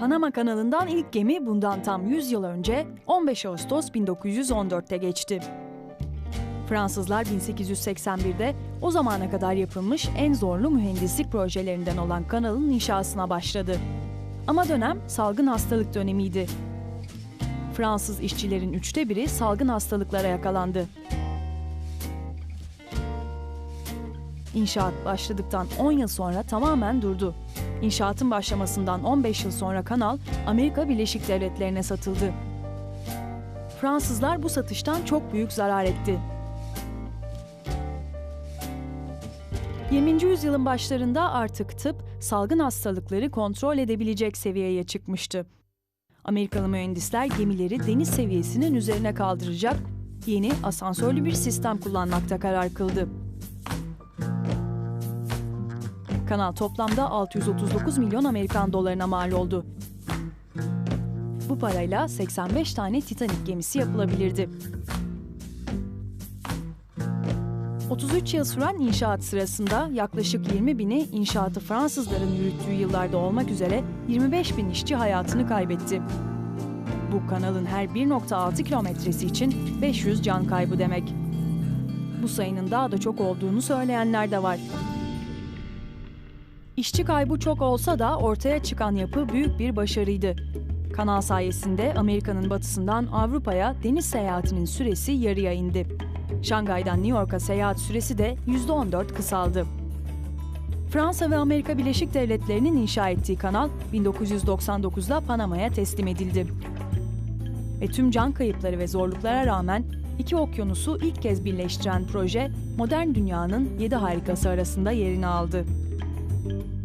Panama kanalından ilk gemi bundan tam 100 yıl önce 15 Ağustos 1914'te geçti. Fransızlar 1881'de o zamana kadar yapılmış en zorlu mühendislik projelerinden olan kanalın inşasına başladı. Ama dönem salgın hastalık dönemiydi. Fransız işçilerin üçte biri salgın hastalıklara yakalandı. İnşaat başladıktan 10 yıl sonra tamamen durdu. İnşaatın başlamasından 15 yıl sonra kanal Amerika Birleşik Devletleri'ne satıldı. Fransızlar bu satıştan çok büyük zarar etti. 20. yüzyılın başlarında artık tıp salgın hastalıkları kontrol edebilecek seviyeye çıkmıştı. Amerikalı mühendisler gemileri deniz seviyesinin üzerine kaldıracak yeni asansörlü bir sistem kullanmakta karar kıldı. Kanal toplamda 639 milyon Amerikan dolarına mal oldu. Bu parayla 85 tane Titanic gemisi yapılabilirdi. 33 yıl süren inşaat sırasında yaklaşık 20 bini inşaatı Fransızların yürüttüğü yıllarda olmak üzere 25 bin işçi hayatını kaybetti. Bu kanalın her 1.6 kilometresi için 500 can kaybı demek. Bu sayının daha da çok olduğunu söyleyenler de var. İşçi kaybı çok olsa da ortaya çıkan yapı büyük bir başarıydı. Kanal sayesinde Amerika'nın batısından Avrupa'ya deniz seyahatinin süresi yarıya indi. Şangay'dan New York'a seyahat süresi de %14 kısaldı. Fransa ve Amerika Birleşik Devletleri'nin inşa ettiği kanal 1999'da Panama'ya teslim edildi. Ve tüm can kayıpları ve zorluklara rağmen iki okyanusu ilk kez birleştiren proje modern dünyanın yedi harikası arasında yerini aldı. thank you